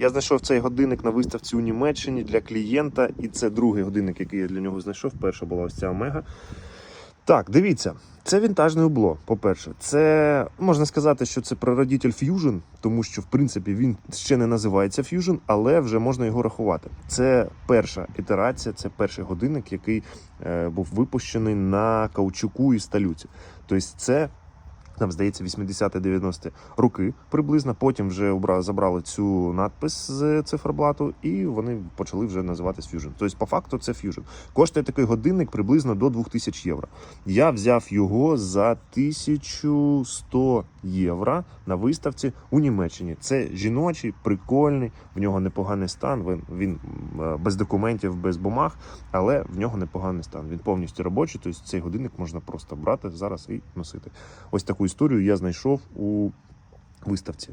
Я знайшов цей годинник на виставці у Німеччині для клієнта, і це другий годинник, який я для нього знайшов. Перша була ось ця Омега. Так, дивіться, це вінтажне убло. По-перше, це можна сказати, що це прародитель Fusion, тому що в принципі він ще не називається Fusion, але вже можна його рахувати. Це перша ітерація, це перший годинник, який е, був випущений на каучуку і сталюці. Тобто, це там здається 80-90 роки приблизно. Потім вже забрали цю надпис з циферблату, і вони почали вже називатись Fusion. Тобто, по факту, це Fusion. Коштує такий годинник приблизно до 2000 євро. Я взяв його за 1100 євро на виставці у Німеччині. Це жіночий, прикольний, в нього непоганий стан. Він, він е, без документів, без бумаг, але в нього непоганий стан. Він повністю робочий. Тобто цей годинник можна просто брати зараз і носити. Ось таку історію я знайшов у виставці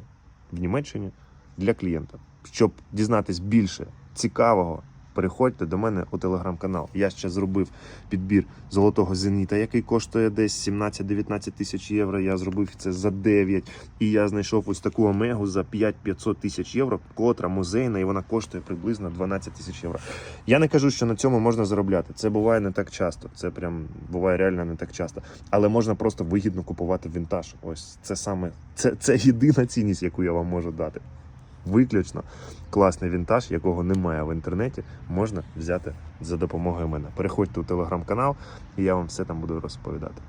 в Німеччині для клієнта. Щоб дізнатись більше цікавого, переходьте до мене у телеграм-канал. Я ще зробив підбір золотого зеніта, який коштує десь 17-19 тисяч євро. Я зробив це за 9. І я знайшов ось таку омегу за 5-500 тисяч євро, котра музейна, і вона коштує приблизно 12 тисяч євро. Я не кажу, що на цьому можна заробляти. Це буває не так часто. Це прям буває реально не так часто. Але можна просто вигідно купувати вінтаж. Ось це саме це, це єдина цінність, яку я вам можу дати. Виключно класний вінтаж, якого немає в інтернеті, можна взяти за допомогою мене. Переходьте у телеграм-канал, і я вам все там буду розповідати.